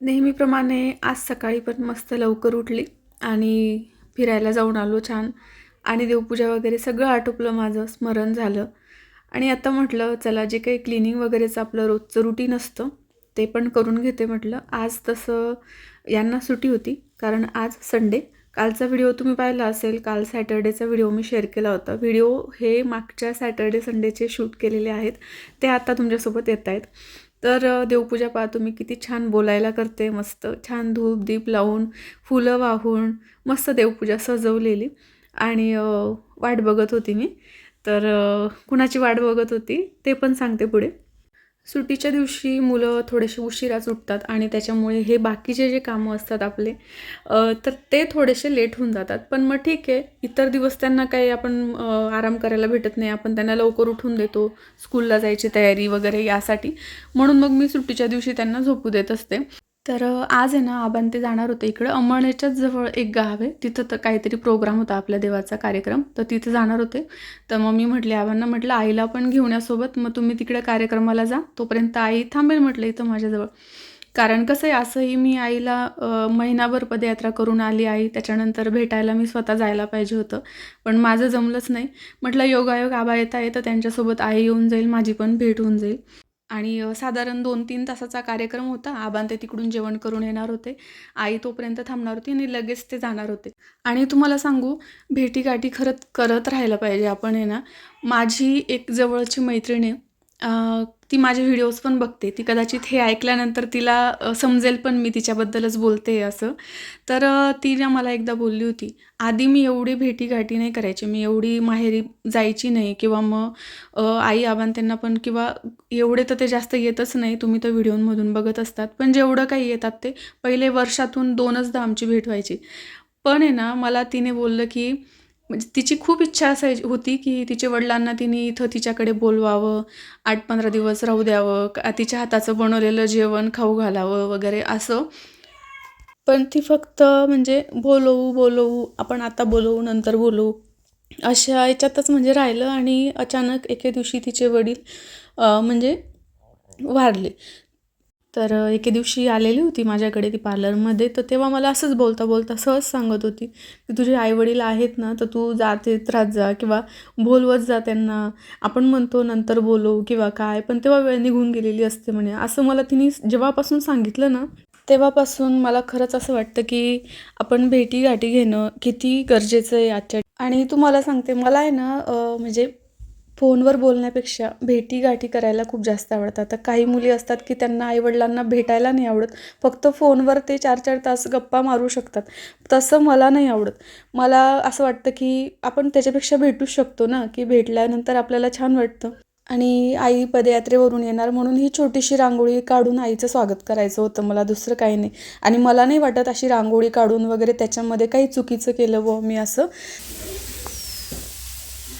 नेहमीप्रमाणे आज सकाळी पण मस्त लवकर उठली आणि फिरायला जाऊन आलो छान. आणि देवपूजा वगैरे सगळं आटोपलं माझं स्मरण झालं. आणि आता म्हटलं चला जे काही क्लिनिंग वगैरेचं आपलं रोजचं रुटीन असतं ते पण करून घेते म्हटलं. आज तसं यांना सुटी होती कारण आज संडे कालचा व्हिडिओ तुम्ही पाहिला असेल काल सॅटर्डेचा व्हिडिओ मी शेअर केला होता. व्हिडिओ हे मागच्या सॅटर्डे संडेचे शूट केलेले आहेत. ते आता तुमच्यासोबत येत आहेत तर देवपूजा पहा तुम्ही किती छान बोलायला करते मस्त छान धूप दीप लावून फुलं वाहून मस्त देवपूजा सजवलेली. आणि वाट बघत होती मी. तर कुणाची वाट बघत होती ते पण सांगते पुढे. सुट्टीच्या दिवशी मुलं थोडेसे उशिराच उठतात आणि त्याच्यामुळे हे बाकीचे जे कामं असतात आपले तर ते थोडेसे लेट होऊन जातात. पण मग ठीक आहे इतर दिवस त्यांना काही आपण आराम करायला भेटत नाही. आपण त्यांना लवकर उठून देतो स्कूलला जायची तयारी वगैरे यासाठी. म्हणून मग मी सुट्टीच्या दिवशी त्यांना झोपू देत असते. तर आज आहे ना आबान ते जाणार होते इकडं. अंमळनेरच्याच जवळ एक गाव आहे. तिथं तर काहीतरी प्रोग्राम होता आपल्या देवाचा कार्यक्रम. तर तिथे जाणार होते. तर मग मी म्हटले आबांना म्हटलं आईला पण घेऊन यासोबत मग तुम्ही तिकडे कार्यक्रमाला जा. तोपर्यंत आई थांबेल म्हटलं इथं माझ्याजवळ. कारण कसं आहे असंही मी आईला महिनाभर पदयात्रा करून आली आई. त्याच्यानंतर भेटायला मी स्वतः जायला पाहिजे होतं. पण माझं जमलंच नाही. म्हटलं योगायोग आबा येता येतं त्यांच्यासोबत आई येऊन जाईल. माझी पण भेट होऊन जाईल. आणि साधारण दोन तीन तासाचा कार्यक्रम होता. आबान ते तिकडून जेवण करून येणार होते. आई तोपर्यंत थांबणार होती आणि लगेच ते जाणार होते. आणि तुम्हाला सांगू भेटीगाठी खरंच करत राहायला पाहिजे आपण आहे ना. माझी एक जवळची मैत्रिणी आहे. ती माझे व्हिडिओज पण बघते. ती कदाचित हे ऐकल्यानंतर तिला समजेल पण मी तिच्याबद्दलच बोलते असं. तर तिने ती मला एकदा बोलली होती आधी मी एवढी भेटीगाठी नाही करायची. मी एवढी माहेरी जायची नाही किंवा मग आई आबान त्यांना पण किंवा एवढे तर ते जास्त येतच नाही. तुम्ही तर व्हिडिओमधून बघत असतात. पण जेवढं काही येतात ते पहिले वर्षातून दोनचदा आमची भेट व्हायची. पण आहे ना मला तिने बोललं की म्हणजे तिची खूप इच्छा असायची होती की तिच्या वडिलांना तिने इथं तिच्याकडे बोलवावं आठ पंधरा दिवस राहू द्यावं तिच्या हाताचं बनवलेलं जेवण खाऊ घालावं वगैरे असं. पण ती फक्त म्हणजे बोलवू बोलवू आपण आता बोलवू नंतर बोलवू अशा याच्यातच म्हणजे राहिलं आणि अचानक एके दिवशी तिचे वडील म्हणजे वारले. तर एके दिवशी आलेली होती माझ्याकडे ती पार्लरमध्ये. तर तेव्हा मला असंच बोलता बोलता सहज सांगत होती की तुझे आईवडील आहेत ना तर तू जाते त्रास जा किंवा बोलवत जा त्यांना. आपण म्हणतो नंतर बोलू किंवा काय पण तेव्हा वेळ निघून गेलेली असते म्हणे. असं मला तिने जेव्हापासून सांगितलं ना तेव्हापासून मला खरंच असं वाटतं की आपण भेटीगाठी घेणं किती गरजेचं आहे आजच्या. आणि तुम्हाला सांगते मला आहे ना म्हणजे फोनवर बोलण्यापेक्षा भेटीगाठी करायला खूप जास्त आवडतात. तर काही मुली असतात की त्यांना आईवडिलांना भेटायला नाही आवडत. फक्त फोनवर ते चार चार तास गप्पा मारू शकतात. तसं मला नाही आवडत. मला असं वाटतं की आपण त्याच्यापेक्षा भेटूच शकतो ना की भेटल्यानंतर आपल्याला छान वाटतं. आणि आई पदयात्रेवरून येणार म्हणून ही छोटीशी रांगोळी काढून आईचं स्वागत करायचं होतं. मला दुसरं काही नाही. आणि मला नाही वाटत अशी रांगोळी काढून वगैरे त्याच्यामध्ये काही चुकीचं केलं व मी असं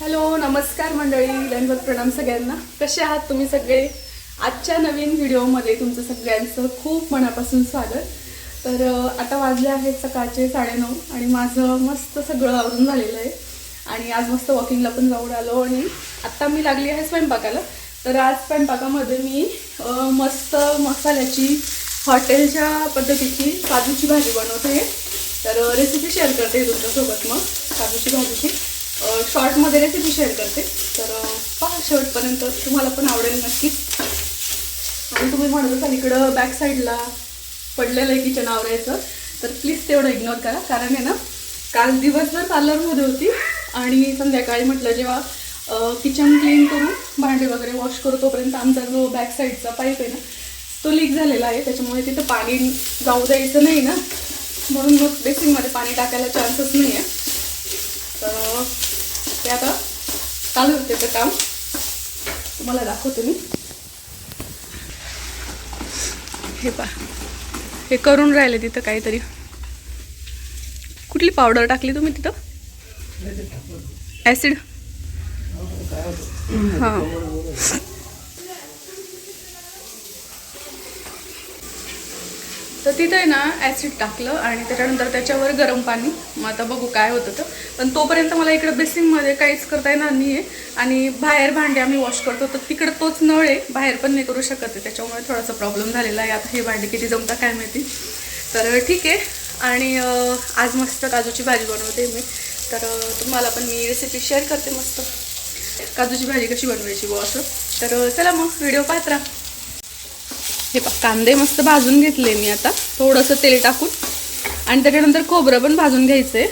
हॅलो नमस्कार मंडळी लंडवर प्रणाम सगळ्यांना. कसे आहात तुम्ही सगळे? आजच्या नवीन व्हिडिओमध्ये तुमचं सगळ्यांचं खूप मनापासून स्वागत. तर आता वाजले आहेत सकाळचे साडेनऊ आणि माझं मस्त सगळं आवरून झालेलं आहे. आणि आज मस्त वॉकिंगला पण जाऊन आलो आणि आत्ता मी लागली आहे स्वयंपाकाला. तर आज स्वयंपाकामध्ये मी मस्त मसाल्याची हॉटेलच्या पद्धतीची काजूची भाजी बनवते. तर रेसिपी शेअर करते तुमच्यासोबत मग काजूची भाजीची. शॉर्टमध्ये रेसिपी शेअर करते. तर पहा शेवटपर्यंत तुम्हाला पण आवडेल नक्कीच आणि तुम्ही म्हणत असाल इकडं बॅक साईडला पडलेलं आहे किचन आवरायचं. तर प्लीज तेवढं इग्नोर करा. कारण आहे ना काल दिवसभर पार्लरमध्ये होती. आणि संध्याकाळी म्हटलं जेव्हा किचन क्लीन करून भांडे वगैरे वॉश करू तोपर्यंत आमचा जो बॅक साईडचा पाईप आहे ना तो लीक झालेला आहे. त्याच्यामुळे तिथं पाणी जाऊ द्यायचं नाही ना. म्हणून मग बेसिंगमध्ये पाणी टाकायला चान्सच नाही आहे तर ते आता चालू होते ते काम. तुम्हाला दाखवते मी. हे पा हे करून राहिले तिथं काहीतरी. कुठली पावडर टाकली तुम्ही तिथं? ॲसिड हां. तर तिथे आहे ना ॲसिड टाकलं आणि त्याच्यानंतर त्याच्यावर गरम पाणी. मग आता बघू काय होतं तर. पण तोपर्यंत मला इकडं बेसिंगमध्ये काहीच करता येणार नाही आहे आणि बाहेर भांडे आम्ही वॉश करतो तर तिकडं तोच नळ आहे. बाहेर पण नाही करू शकत आहे. त्याच्यामुळे थोडासा प्रॉब्लेम झालेला आहे. आता हे भांडे किती जमता काय माहिती. तर ठीक आहे. आणि आज मस्त काजूची भाजी बनवते मी. तर तुम्हाला पण मी रेसिपी शेअर करते मस्त. काजूची भाजी कशी बनवायची बुवा असं. तर चला मग व्हिडिओ पात्रा हे पा कांदे मस्त भाजून घेतले मी आता. थोडंसं तेल टाकून. आणि त्याच्यानंतर खोबरं पण भाजून घ्यायचं आहे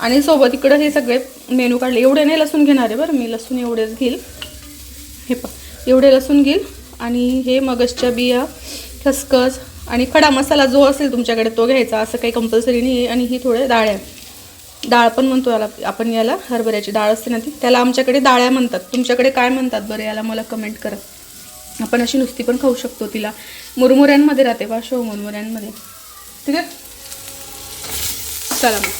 आणि सोबत इकडं हे सगळे मेनू काढले. एवढे नाही लसूण घेणार आहे बरं मी. लसूण एवढेच घेईल. हे पा एवढे लसूण घेईल. आणि हे मगजच्या बिया खसखस आणि खडा मसाला जो असेल तुमच्याकडे तो घ्यायचा. असं काही कंपल्सरी नाही आहे. आणि ही थोडे डाळ्या. डाळ पण म्हणतो याला आपण याला हरभऱ्याची डाळ असते ना ती. त्याला आमच्याकडे डाळ्या म्हणतात. तुमच्याकडे काय म्हणतात बरं याला मला कमेंट करा. आपण अशी नुसती पण खाऊ शकतो तिला. मुरमुऱ्यांमध्ये राहते बा शो मुरमुऱ्यांमध्ये. ठीक आहे? चला मग.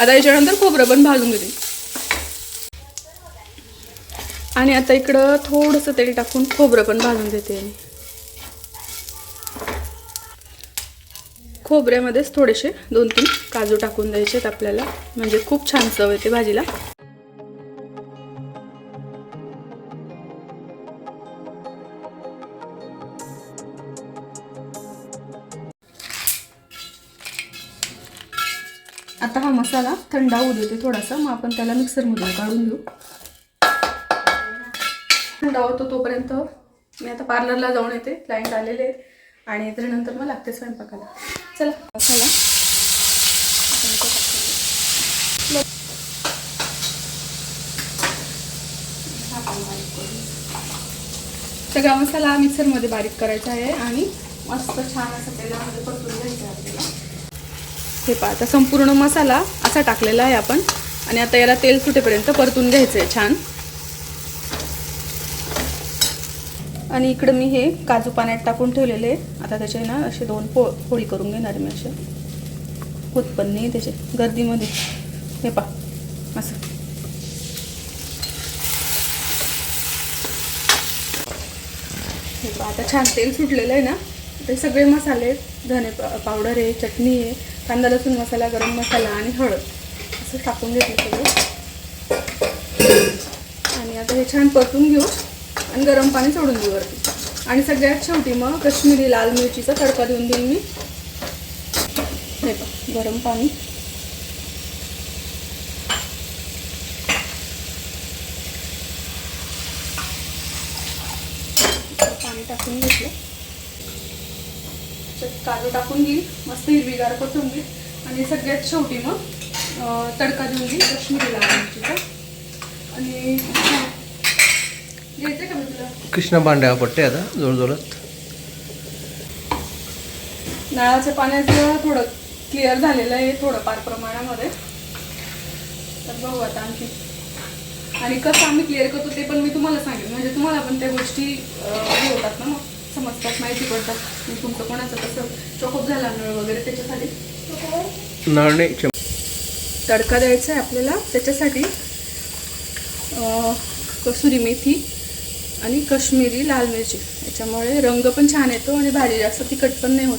आता याच्यानंतर खोबरं पण भाजून घेते. आणि आता इकडं थोडंसं तेल टाकून खोबरं पण भाजून देते मी. खोबऱ्यामध्येच थोडेसे दोन तीन काजू टाकून द्यायचे आहेत आपल्याला. म्हणजे खूप छान चव येते भाजीला. मसाला थंड होऊ देते थोडासा. मग आपण त्याला मिक्सरमधून काढून घेऊ. थंड होतो तोपर्यंत मी आता पार्लरला जाऊन येते. क्लायंट आलेले आहेत. आणि त्याच्यानंतर मग लागते स्वयंपाकाला. चला. मसाला. सगळा मसाला मिक्सरमध्ये बारीक करायचा आहे आणि मस्त छान असं तेलामध्ये परतून घ्यायचं आहे आपल्याला. हे पहा आता संपूर्ण मसाला असा टाकलेला आहे आपण. आणि आता याला तेल सुटेपर्यंत परतून घ्यायचं आहे छान. आणि इकडं मी हे काजू पाण्यात टाकून ठेवलेले आहे आता त्याचे ना असे दोन पो पोळी करून घेणार मी असे. होत पण नाही त्याचे गर्दीमध्ये. हे पा असं. हे पहा आता छान तेल सुटलेलं आहे ना. ते सगळे मसाले धने पा- पावडर आहे चटणी आहे. कांदा लसूण मसाला गरम मसाला आणि हळद असं टाकून घेतलं सगळं. आणि आता हे छान परतून घेऊ आणि गरम पाणी सोडून देऊ वरती. आणि सगळ्यात शेवटी मग कश्मीरी लाल मिरचीचा तडका देऊन देईन मी. हे बघ गरम पाणी. पाणी टाकून घेतलं. काजू टाकून घेईल. मस्त हिरवीगार कोथिंबीर. आणि सगळ्यात शेवटी मग तडका देऊन घेईल कश्मीरी लाल मिरचीचा आणि. घ्यायचं का मी तुला? कृष्ण भांड्या पट्टे आता जोरजोरात नळाच्या पाण्याचं थोडं क्लिअर झालेलं आहे थोडंफार प्रमाणामध्ये. तर बघू आता आणखी. आणि कसं आम्ही क्लिअर करतो ते पण मी तुम्हाला सांगेन. म्हणजे तुम्हाला पण त्या गोष्टी होतात ना मग. समजतात माहिती पडतात. तुमचं कोणाचं कसं चॉकअप झाला नळ वगैरे त्याच्यासाठी तडका द्यायचा आहे आपल्याला त्याच्यासाठी कसुरी मेथी आणि कश्मीरी लाल मिरची. याच्यामुळे रंग पण छान येतो आणि भाजी जास्त तिखट पण नाही होत.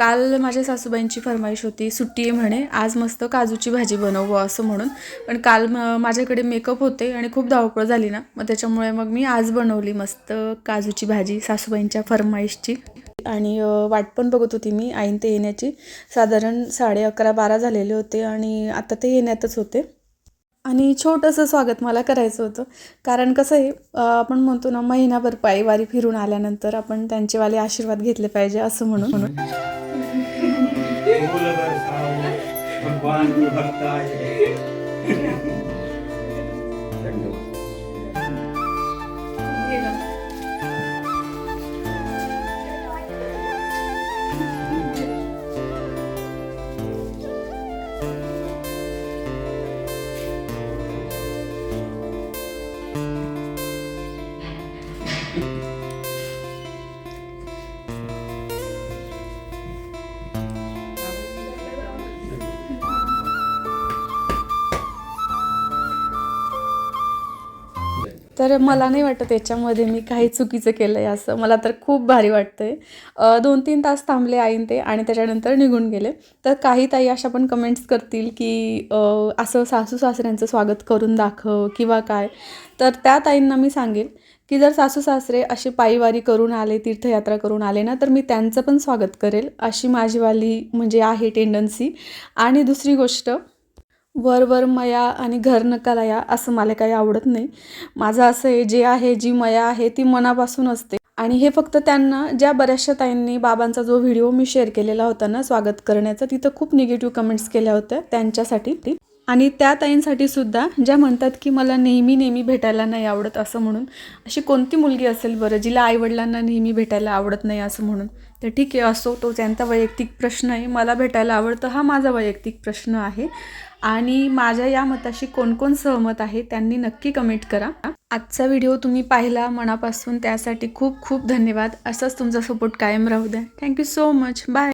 काल माझ्या सासूबाईंची फरमाईश होती सुट्टी आहे म्हणे आज मस्त काजूची भाजी बनवू असं म्हणून. पण काल म- माझ्याकडे मेकअप होते आणि खूप धावपळ झाली ना मग त्याच्यामुळे मग मी आज बनवली मस्त काजूची भाजी सासूबाईंच्या फरमाईशची. आणि वाट पण बघत होती मी आईन ते येण्याची. साधारण साडे अकरा बारा झालेले होते आणि आता ते येण्यातच होते. आणि छोटंसं स्वागत मला करायचं होतं. कारण कसं आहे आपण म्हणतो ना महिनाभर पायवारी फिरून आल्यानंतर आपण त्यांचेवाले आशीर्वाद घेतले पाहिजे असं म्हणून. म्हणून तर मला नाही वाटत त्याच्यामध्ये मी काही चुकीचं केलं आहे असं. मला तर खूप भारी वाटतंय. दोन तीन तास थांबले आईन ते आणि त्याच्यानंतर निघून गेले. तर काही ताई अशा पण कमेंट्स करतील की असं सासू सासऱ्यांचं स्वागत करून दाखव किंवा काय. तर त्या ताईंना मी सांगेन की जर सासू सासरे असे पायीवारी करून आले तीर्थयात्रा करून आले ना तर मी त्यांचं पण स्वागत करेल. अशी माझीवाली म्हणजे आहे टेंडन्सी आणि दुसरी गोष्ट वर वर मया आणि घर नकाला या असं मला काही आवडत नाही. माझं असं आहे जे आहे जी मया आहे ती मनापासून असते. आणि हे फक्त त्यांना ज्या बऱ्याचशा ताईंनी बाबांचा जो व्हिडिओ मी शेअर केलेला होता ना स्वागत करण्याचा तिथं खूप निगेटिव्ह कमेंट्स केल्या होत्या त्यांच्यासाठी. ती आणि त्या ताईंसाठी सुद्धा ज्या म्हणतात की मला नेहमी नेहमी भेटायला नाही आवडत असं म्हणून अशी कोणती मुलगी असेल बरं जिला आईवडिलांना नेहमी भेटायला आवडत नाही असं म्हणून? तर ठीक आहे असो तो त्यांचा वैयक्तिक प्रश्न आहे मला भेटायला आवडतं हा माझा वैयक्तिक प्रश्न आहे. आणि माझ्या या मताशी कोण कोण सहमत आहे त्यांनी नक्की कमेंट करा. आजचा व्हिडिओ तुम्ही पाहिला मनापासून त्यासाठी खूप खूप धन्यवाद. असंच तुमचा सपोर्ट कायम राहू द्या. Thank you so much bye